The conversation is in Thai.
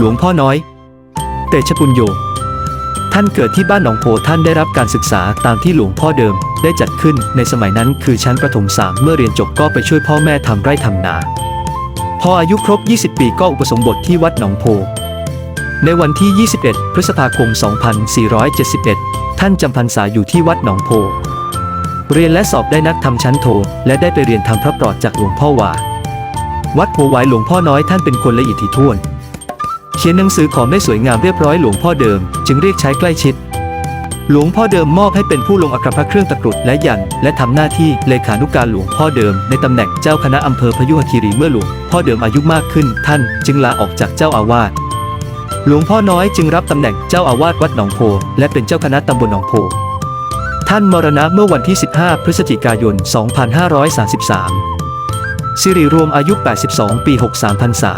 หลวงพ่อน้อย เตชะปุญโย ท่านเกิดที่บ้านหนองโพท่านได้รับการศึกษาตามที่หลวงพ่อเดิมได้จัดขึ้นในสมัยนั้นคือชั้นประถมสามเมื่อเรียนจบก็ไปช่วยพ่อแม่ทำไร่ทำนา พออายุครบ 20 ปีก็อุปสมบทที่วัดหนองโพ ในวันที่ 21 พฤษภาคม 2471 ท่านจำพรรษาอยู่ที่วัดหนองโพ เรียนและสอบได้นักธรรมชั้นโท และได้ไปเรียนทำพระปลอดจากหลวงพ่อว่า วัดโพไวหลวงพ่อน้อยท่านเป็นคนละเอียดถี่ถ้วน เขียนหนังสือขอมได้สวยงามเรียบร้อยหลวงพ่อเดิม จึงเรียกใช้ใกล้ชิด หลวงพ่อเดิมมอบให้เป็นผู้ลงอักขรพระเครื่องตะกรุดและยัน และทำหน้าที่เลขานุการหลวงพ่อเดิม ในตำแหน่งเจ้าคณะอำเภอพยุหคีรีเมื่อหลวงพ่อเดิมอายุมากขึ้น ท่านจึงลาออกจากเจ้าอาวาสหลวงพ่อน้อยจึงรับตำแหน่งเจ้าอาวาสวัดหนองโพและเป็นเจ้าคณะตำบลหนองโพท่านมรณะเมื่อวันที่ 15 พฤศจิกายน 2533สิริรวมอายุ 82 ปี 63พรรษา